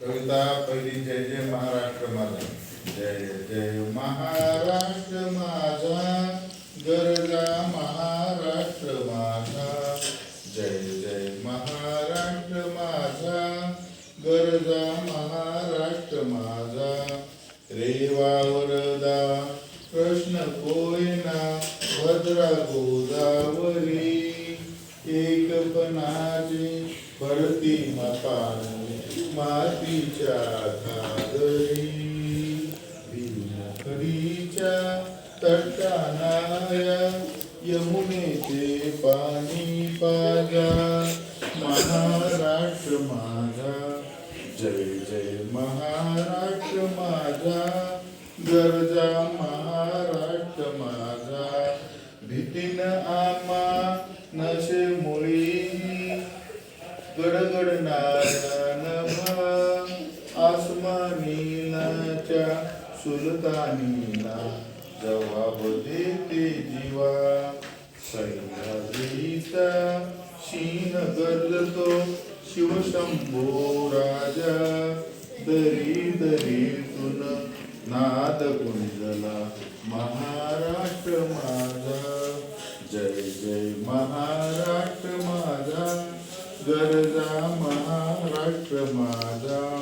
कविता पहिली जय जय महाराष्ट्र माझा. जय जय महाराष्ट्र माझा. गरजा महाराष्ट्र माझा. जय जय महाराष्ट्र माझा. गरजा महाराष्ट्र माझा. रेवा वरदा कृष्ण कोयना भद्रा गोदावरी. एकपणाची भरती मापानी मातीच्या घागरी भीमकडीच्या तटानाया यमुनेचे पाणी पाजा महाराष्ट्र माझा. जय जय महाराष्ट्र माझा गरजा महाराष्ट्र माझा. भीतीन आमा नशे मुळी गडगडणाऱ्या आसमानीनाच्या सुलतानीना जवाब देते जीवा. सह्याद्रीचा शीन गरजतो शिवशंभो राजा. दरी दरीतून नाद गुंजला महाराष्ट्र माझा. जय जय महाराष्ट्र माझा. गरजा महाराष्ट्र माझा.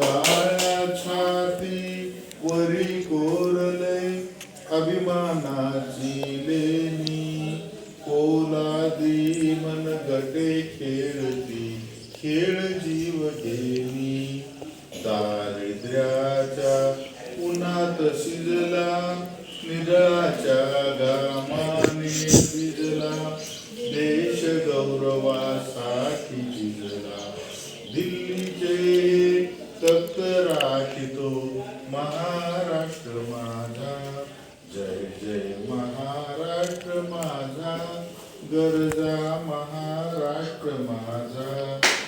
काळ्या छाती वरी कोरले अभिमानाची लेणी. कोलादी मन गटे खेळती खेळ जीव घेणी. दारिद्र्याच्या उन्हात शिजला निराच्या गामाने शिजला देश गौरवासाठी गरजा महाराष्ट्र माझा